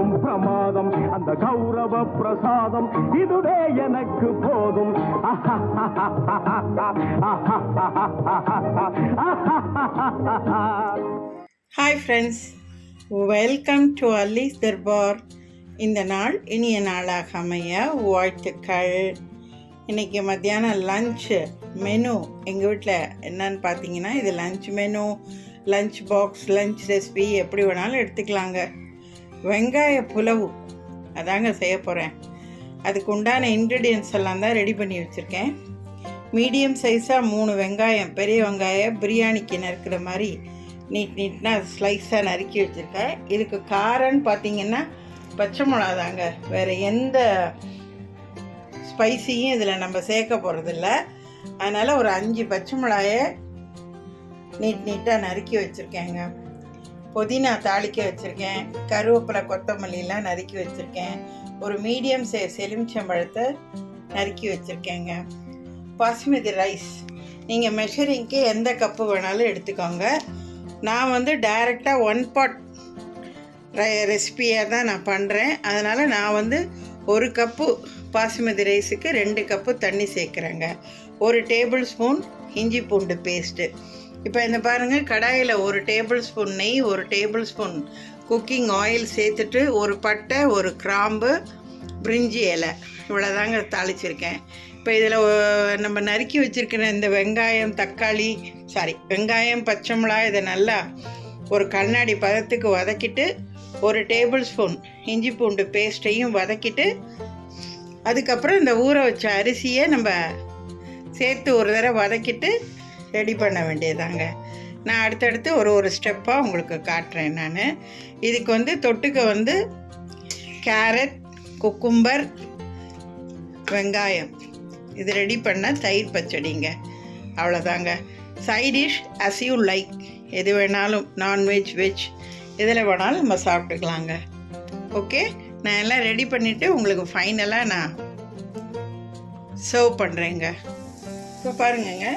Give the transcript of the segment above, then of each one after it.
பிரசாதம் பிரமாதம் அந்த கௌரவ பிரசாதம் இதுவே எனக்கு போதும். Hi friends welcome to Alli's Darbar இந்த நாள் இனிய நாளாக அமைய வாழ்த்துக்கள். இன்றைக்கி மத்தியானம் லஞ்சு மெனு எங்கள் வீட்டில் என்னன்னு பார்த்தீங்கன்னா இது lunch menu lunch box lunch recipe எப்படி வேணாலும் எடுத்துக்கலாங்க. வெங்காய புலவு. அதாங்க செய்ய போகிறேன் அதுக்கு உண்டான இன்க்ரீடியன்ஸ் எல்லாம் தான் ரெடி பண்ணி வச்சுருக்கேன். மீடியம் சைஸாக மூணு வெங்காயம் பெரிய வெங்காயம் பிரியாணிக்கு நறுக்கிற மாதிரி நீட் நீட்னா ஸ்லைஸாக நறுக்கி வச்சுருக்கேன். இதுக்கு காரம்னு பார்த்தீங்கன்னா பச்சை மிளகாதாங்க. வேறு எந்த ஸ்பைசியும் இதில் நம்ம சேர்க்க போகிறதில்ல அதனால் ஒரு அஞ்சு பச்சை மிளகாய நீட் நீட்டாக நறுக்கி வச்சுருக்கேங்க. புதினா தாளிக்க வச்சுருக்கேன். கருவேப்பிலை கொத்தமல்லிலாம் நறுக்கி வச்சுருக்கேன். ஒரு மீடியம் சைஸ் எலுமிச்சம்பழத்தை நறுக்கி வச்சுருக்கேங்க. பாஸ்மதி ரைஸ். நீங்கள் மெஷரிங்க்கு எந்த கப்பு வேணாலும் எடுத்துக்கோங்க. நான் வந்து டைரெக்டாக ஒன் பாட் ரெசிபியாக தான் நான் பண்ணுறேன் அதனால் நான் வந்து ஒரு கப்பு பாசுமதி ரைஸுக்கு ரெண்டு கப்பு தண்ணி சேர்க்குறேங்க. ஒரு டேபிள் ஸ்பூன் இஞ்சி பூண்டு பேஸ்ட்டு. இப்போ இந்த பாருங்கள் கடாயில் ஒரு டேபிள் ஸ்பூன் நெய் ஒரு டேபிள் ஸ்பூன் குக்கிங் ஆயில் சேர்த்துட்டு ஒரு பட்டை ஒரு கிராம்பு பிரிஞ்சி இலை. இவ்வளோதாங்க தாளிச்சிருக்கேன். இப்போ இதில் நம்ம நறுக்கி வச்சுருக்கிற இந்த வெங்காயம் தக்காளி சாரி வெங்காயம் பச்சை மிளகாய் இதை நல்லா ஒரு கண்ணாடி பதத்துக்கு வதக்கிட்டு ஒரு டேபிள் ஸ்பூன் இஞ்சி பூண்டு பேஸ்ட்டையும் வதக்கிட்டு அதுக்கப்புறம் இந்த ஊற வச்ச அரிசியை நம்ம சேர்த்து ஒரு தடவை வதக்கிட்டு ரெடி பண்ண வேண்டியதாங்க நான் அடுத்தடுத்து ஒரு ஒரு ஸ்டெப்பாக உங்களுக்கு காட்டுறேன் நான். இதுக்கு வந்து தொட்டுக்க வந்து கேரட் குக்கும்பர் வெங்காயம். இது ரெடி பண்ண தயிர் பச்சடிங்க. அவ்வளோதாங்க சைடிஷ் அஸ் யூ லைக் எது வேணாலும் நான்வெஜ் வெஜ் எதில் வேணாலும் நம்ம சாப்பிட்டுக்கலாங்க. ஓகே நான் எல்லாம் ரெடி பண்ணிவிட்டு உங்களுக்கு ஃபைனலாக நான் சர்வ் பண்ணுறேங்க இப்போ பாருங்கங்க.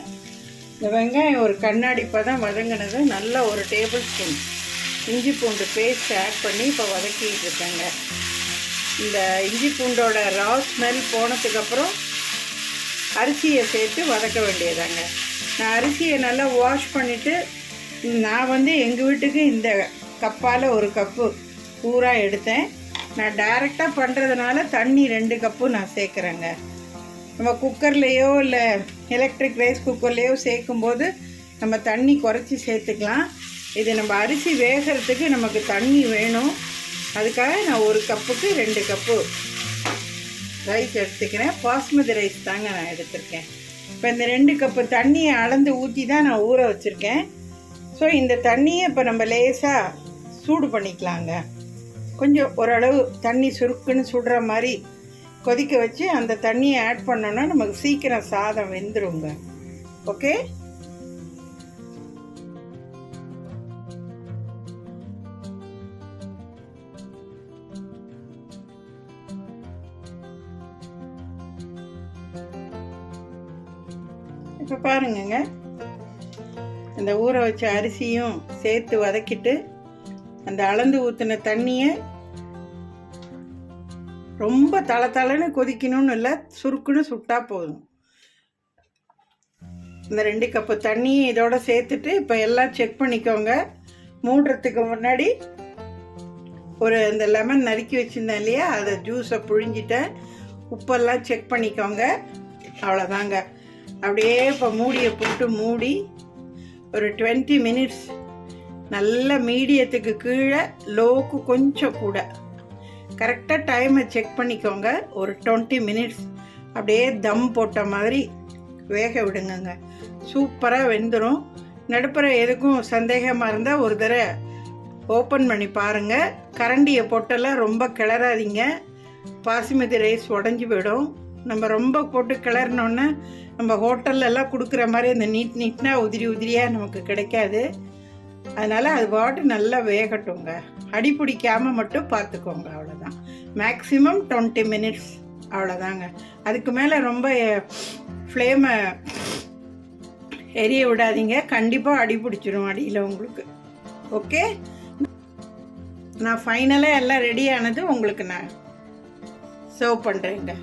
இந்த வெங்காயம் ஒரு கண்ணாடி பதம் வதங்கினது. நல்லா ஒரு டேபிள் ஸ்பூன். இஞ்சி பூண்டு பேஸ்ட் ஆட் பண்ணி இப்போ வதக்கிட்டு இருக்கேங்க. இந்த இஞ்சி பூண்டோட ரா ஸ்மெல் போனதுக்கப்புறம் அரிசியை சேர்த்து வதக்க வேண்டியதாங்க. நான் அரிசியை நல்லா வாஷ் பண்ணிவிட்டு நான் வந்து எங்கள் வீட்டுக்கு இந்த கப்பால் ஒரு கப்பு பூரா எடுத்தேன். நான் டைரெக்டாக பண்ணுறதுனால தண்ணி ரெண்டு கப்பு நான் சேர்க்குறேங்க. நம்ம குக்கர்லேயோ இல்லை எலக்ட்ரிக் ரைஸ் குக்கர்லேயோ சேர்க்கும்போது நம்ம தண்ணி குறைச்சி சேர்த்துக்கலாம். இது நம்ம அரிசி வேகிறதுக்கு நமக்கு தண்ணி வேணும். அதுக்காக நான் ஒரு கப்புக்கு ரெண்டு கப்பு ரைஸ் எடுத்துக்கிறேன். பாஸ்மதி ரைஸ் தாங்க நான் எடுத்திருக்கேன். இப்போ இந்த ரெண்டு கப்பு தண்ணியை அளந்து ஊற்றி தான் நான் ஊற வச்சுருக்கேன். ஸோ இந்த தண்ணியை இப்போ நம்ம லேசாக சூடு பண்ணிக்கலாங்க. கொஞ்சம் ஓரளவு தண்ணி சுருக்குன்னு சுடுற மாதிரி கொதிக்க வச்சு அந்த தண்ணியை ஆட் பண்ணோன்னா நமக்கு சீக்கிரம் சாதம் வெந்துருங்க. ஓகே இப்போ பாருங்கங்க. அந்த ஊற வச்ச அரிசியும் சேர்த்து வதக்கிட்டு அந்த அளந்து ஊற்றின தண்ணியை ரொம்ப தள தளன்னு கொதிக்கணும்னு இல்லை சுருக்குன்னு சுட்டா போதும். இந்த ரெண்டு கப்பு தண்ணியை இதோட சேர்த்துட்டு இப்போ எல்லாம் செக் பண்ணிக்கோங்க. மூடுறதுக்கு முன்னாடி ஒரு இந்த லெமன் நறுக்கி வச்சுருந்தேன் இல்லையா அதை ஜூஸை புழிஞ்சிட்டேன். உப்பெல்லாம் செக் பண்ணிக்கோங்க. அவ்வளோதாங்க அப்படியே இப்போ மூடியை போட்டு மூடி ஒரு டுவெண்ட்டி மினிட்ஸ் நல்ல மீடியத்துக்கு கீழே லோக்கு கொஞ்சம் கூட. கரெக்டாக டைமை செக் பண்ணிக்கோங்க. ஒரு டுவெண்ட்டி மினிட்ஸ் அப்படியே தம் போட்ட மாதிரி வேக விடுங்கங்க. சூப்பராக வெந்துடும் நடுப்புற எதுக்கும் சந்தேகமாக இருந்தால் ஒரு தடவை ஓப்பன் பண்ணி பாருங்கள் கரண்டியை போட்டெல்லாம் ரொம்ப கிளறாதீங்க. பாசுமதி ரைஸ் உடஞ்சி போயிடும். நம்ம ரொம்ப போட்டு கிளறினோன்னே நம்ம ஹோட்டல்லலாம் கொடுக்குற மாதிரி அந்த நீட் நீட்னா உதிரி உதிரியாக நமக்கு கிடைக்காது. அதனால் அது பாட்டு நல்லா வேகட்டுங்க. அடி பிடிக்காமல் மட்டும் பார்த்துக்கோங்க அவ்வளோதான் மேக்ஸிமம் டுவெண்ட்டி மினிட்ஸ் அவ்வளோதாங்க அதுக்கு மேலே ரொம்ப ஃப்ளேமை எரிய விடாதீங்க. கண்டிப்பாக அடி பிடிச்சிரும் அடியில் உங்களுக்கு. ஓகே நான் ஃபைனலாக எல்லாம் ரெடி ஆனது உங்களுக்கு நான் சர்வ் பண்ணுறேங்க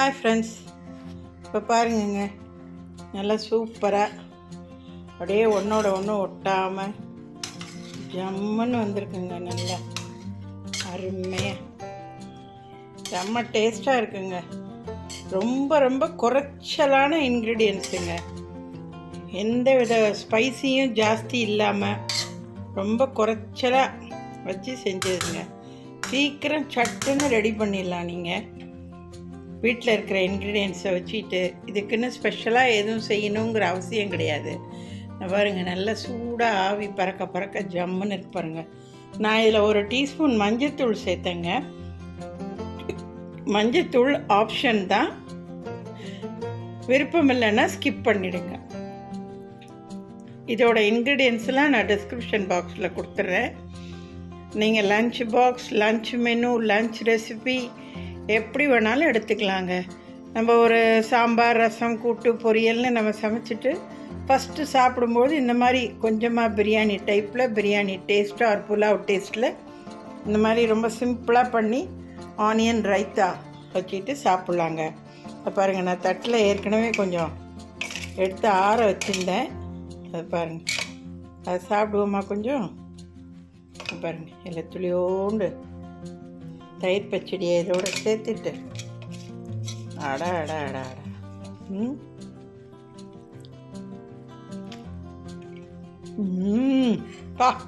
ஹாய் ஃப்ரெண்ட்ஸ் இப்போ பாருங்கங்க. நல்லா சூப்பராக அப்படியே ஒன்றோட ஒன்று ஒட்டாமல் ஜம்முன்னு வந்திருக்குங்க நல்லா. அருமையாக செம்ம டேஸ்ட்டாக இருக்குங்க. ரொம்ப ரொம்ப குறைச்சலான இன்க்ரீடியன்ஸுங்க எந்த வித ஸ்பைசியும் ஜாஸ்தி இல்லாமல் ரொம்ப குறைச்சலாக வச்சு செஞ்சதுங்க. சீக்கிரம் சட்டுன்னு ரெடி பண்ணிடலாம் நீங்கள் வீட்டில் இருக்கிற இன்க்ரீடியன்ஸை வச்சுட்டு இதுக்குன்னு ஸ்பெஷலாக எதுவும் செய்யணுங்கிற அவசியம் கிடையாது. பாருங்கள் நல்லா சூடாக ஆவி பறக்க பறக்க ஜம்முன்னு இருக்கு பாருங்கள் நான் இதில் ஒரு டீஸ்பூன் மஞ்சத்தூள் சேர்த்தேங்க. மஞ்சத்தூள் ஆப்ஷன் தான். விருப்பம் இல்லைன்னா ஸ்கிப் பண்ணிடுங்க. இதோட இன்க்ரீடியன்ஸ்லாம் நான் டிஸ்கிரிப்ஷன் பாக்ஸில் கொடுத்துட்றேன் நீங்கள் lunch box lunch menu lunch recipe எப்படி வேணாலும் எடுத்துக்கலாங்க. நம்ம ஒரு சாம்பார் ரசம் கூட்டு பொரியல்னு நம்ம சமைச்சிட்டு ஃபஸ்ட்டு சாப்பிடும்போது இந்த மாதிரி கொஞ்சமாக பிரியாணி டைப்பில் பிரியாணி டேஸ்ட்டாக ஒரு புலாவ் டேஸ்ட்டில் இந்த மாதிரி ரொம்ப சிம்பிளாக பண்ணி ஆனியன் ரைத்தா வச்சுட்டு சாப்பிட்லாங்க. பாருங்கள் நான் தட்டில் ஏற்கனவே கொஞ்சம் எடுத்து ஆற வச்சுருந்தேன். அது பாருங்கள் அது சாப்பிடுவோமா கொஞ்சம்? பாருங்கள் பாருங்க இல்லை துளியோண்டு தயிர் பச்சடியை இதோட சேர்த்துட்டு. அடா அடா அட அட. ம். ம். பா.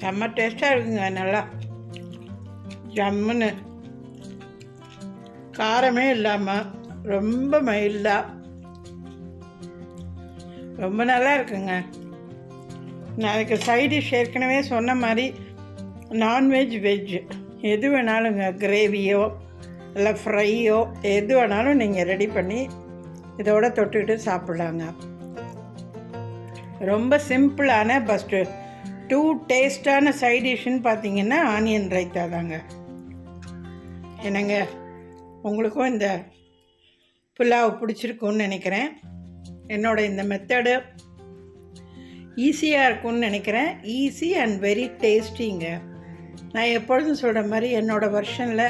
செம்ம டேஸ்ட்டாக இருக்குங்க நல்லா. ஜம்முன்னு. காரமே இல்லாமல் ரொம்ப மைல்டாக ரொம்ப நல்லா இருக்குங்க. நான் அதுக்கு சைடிஷ் ஏற்கனவே சொன்ன மாதிரி நான்வெஜ் வெஜ் எது வேணாலுங்க கிரேவியோ இல்லை ஃப்ரையோ எது வேணாலும் நீங்கள் ரெடி பண்ணி இதோட தொட்டுக்கிட்டு சாப்பிட்லாங்க. ரொம்ப சிம்பிளான ஃபஸ்ட்டு டூ டேஸ்டான சைட் டிஷ்ஷுன்னு பார்த்தீங்கன்னா ஆனியன் ரைத்தா தாங்க. என்னங்க உங்களுக்கும் இந்த புலாவ் பிடிச்சிருக்குன்னு நினைக்கிறேன். என்னோட இந்த மெத்தடு ஈஸியாக இருக்கும்னு நினைக்கிறேன். ஈஸி அண்ட் வெரி டேஸ்டிங்க நான் எப்பொழுதும் சொல்கிற மாதிரி என்னோடய வெர்ஷனில்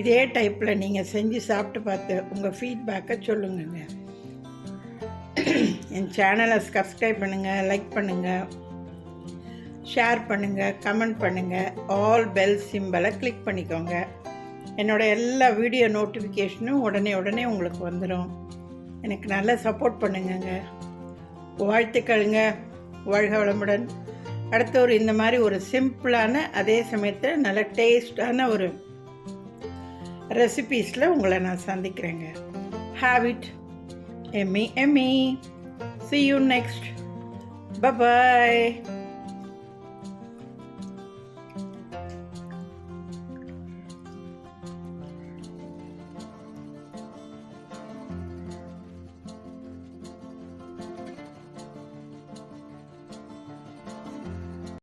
இதே டைப்பில் நீங்கள் செஞ்சு சாப்பிட்டு பார்த்து உங்கள் ஃபீட்பேக்கை சொல்லுங்கங்க. என் சேனலை சப்ஸ்கிரைப் பண்ணுங்கள் லைக் பண்ணுங்கள் ஷேர் பண்ணுங்கள் கமெண்ட் பண்ணுங்கள் ஆல் பெல் சிம்பலை கிளிக் பண்ணிக்கோங்க. என்னோட எல்லா வீடியோ நோட்டிஃபிகேஷனும் உடனே உடனே உங்களுக்கு வந்துடும் எனக்கு நல்லா சப்போர்ட் பண்ணுங்கங்க. வாழ்த்துக்கள்ங்க. வாழ்க வளமுடன். அடுத்த ஒரு இந்த மாதிரி ஒரு சிம்பிளான அதே சமயத்தில் நல்ல டேஸ்டான ஒரு ரெசிபீஸில் உங்களை நான் சந்திக்கிறேங்க. Have it yummy yummy see you next bye bye